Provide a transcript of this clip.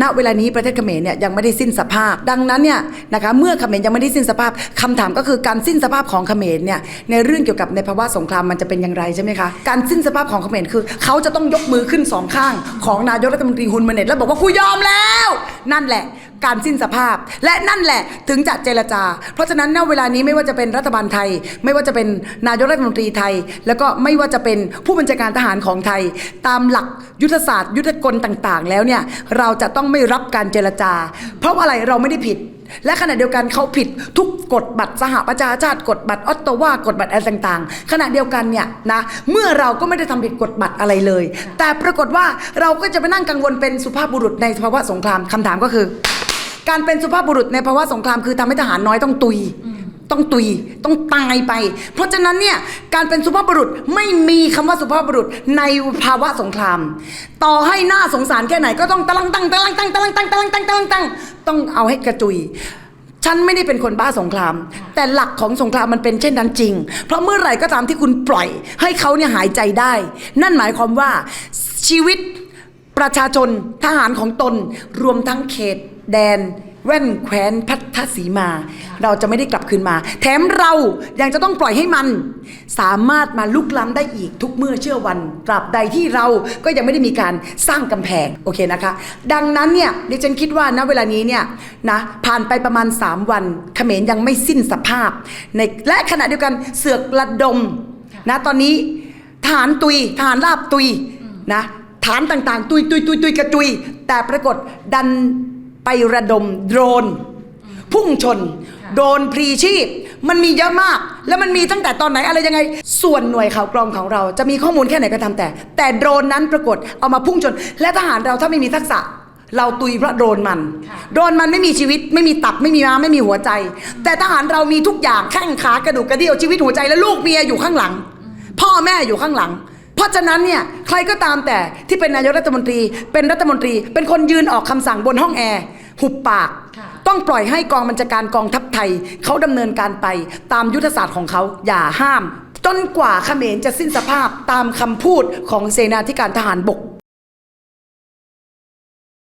ณเวลานี้ประเทศเขมรเนี่ยยังไม่ได้สิ้นสภาพ ดังนั้นเนี่ยนะคะเมื่อเขมรยังไม่ได้สิ้นสภาพคำถามก็คือการสิ้นสภาพของเขมรเนี่ยในเรื่องเกี่ยวกับในภาวะสงครามมันจะเป็นอย่างไรใช่ไหมคะการสิ้นสภาพของเขมรคือ เขาจะต้องยกมือขึ้นสองข้าง ของนายกรัฐมนตรีฮุนมาเน็ตแล้วบอกว่ากูยอมแล้ว นั่นแหละการสิ้นสภาพ และนั่นแหละถึงจะเจรจา เพราะฉะนั้นณเวลานี้ไม่ว่าจะเป็นรัฐบาลไทย ไม่ว่าจะเป็นนายกรัฐมนตรีไทย แล้วก็ไม่ว่าจะเป็นผู้บัญชาการทหารของไทย ตามหลักยุทธศาสตร์ ยุทธกลต่างๆ แล้วเนี่ยเราจะต้องไม่รับการเจรจา เพราะว่าอะไรเราไม่ได้ผิด และขณะเดียวกันเขาผิดทุกกฎบัตรสหประชาชาติกฎบัตรออตโตวากฎบัตรอะไรต่างๆ ขณะเดียวกันเนี่ยนะเมื่อเราก็ไม่ได้ทำผิดกฎบัตรอะไรเลย แต่ปรากฏว่าเราก็จะไปนั่งกังวลเป็นสุภาพบุรุษในภาวะสงครามคำถามก็คือ การเป็นสุภาพบุรุษในภาวะสงครามคือทำให้ทหารน้อยต้องตุยต้องตุยต้องตายไป เพราะฉะนั้นเนี่ยการเป็นสุภาพบุรุษไม่มีคำว่าสุภาพบุรุษในภาวะสงคราม ต่อให้หน้าสงสารแค่ไหนก็ต้องตะลังตั้งตะลังตั้งตะลังตั้งตะลังตั้งตะลังตั้ง ต้องเอาให้กระจุย ฉันไม่ได้เป็นคนบ้าสงคราม แต่หลักของสงครามมันเป็นเช่นนั้นจริง เพราะเมื่อไหร่ก็ตามที่คุณปล่อย ให้เขาเนี่ยหายใจได้ นั่นหมายความว่าชีวิตประชาชนทหารของตนรวมทั้งเขตแดน แว่นแคว้นพัทธสีมา เราจะไม่ได้กลับคืนมา แถมเรายังจะต้องปล่อยให้มัน สามารถมาลุกล้ำได้อีกทุกเมื่อเชื่อวันตราบใดที่เราก็ยังไม่ได้มีการสร้างกำแพงโอเคนะคะ ดังนั้นเนี่ยดิฉันคิดว่าณเวลานี้เนี่ยนะผ่านไปประมาณ 3 วันเขมรยังไม่สิ้นสภาพในและขณะเดียวกันเสือกระดมนะตอนนี้ทหารตุยทหารราบตุยนะฐานต่างๆ ตุยตุยตุยตุยกระตุย แต่ปรากฏดัน ไประดมโดรน พุ่งชน โดรนพรีชีพ มันมีเยอะมาก แล้วมันมีตั้งแต่ตอนไหนอะไรยังไง ส่วนหน่วยข่าวกรองของเราจะมีข้อมูลแค่ไหนก็ตามแต่ แต่โดรนนั้นปรากฏเอามาพุ่งชน และทหารเราถ้าไม่มีทักษะ เราตุยเพราะโดรนมัน โดรนมันไม่มีชีวิต ไม่มีตับไม่มีม้ามไม่มีหัวใจ แต่ทหารเรามีทุกอย่างแข้งขากระดูกกระเดี่ยวชีวิตหัวใจและลูกเมียอยู่ข้างหลัง พ่อแม่อยู่ข้างหลัง เพราะฉะนั้นเนี่ยใครก็ตามแต่ที่เป็นนายกรัฐมนตรี เป็นรัฐมนตรี เป็นคนยืนออกคำสั่งบนห้องแอร์หุบปากค่ะต้องปล่อยให้กองบัญชาการกองทัพไทยเขาดำเนินการไปตามยุทธศาสตร์ของเขาอย่าห้าม จนกว่าเขมรจะสิ้นสภาพตามคำพูดของเสนาธิการทหารบก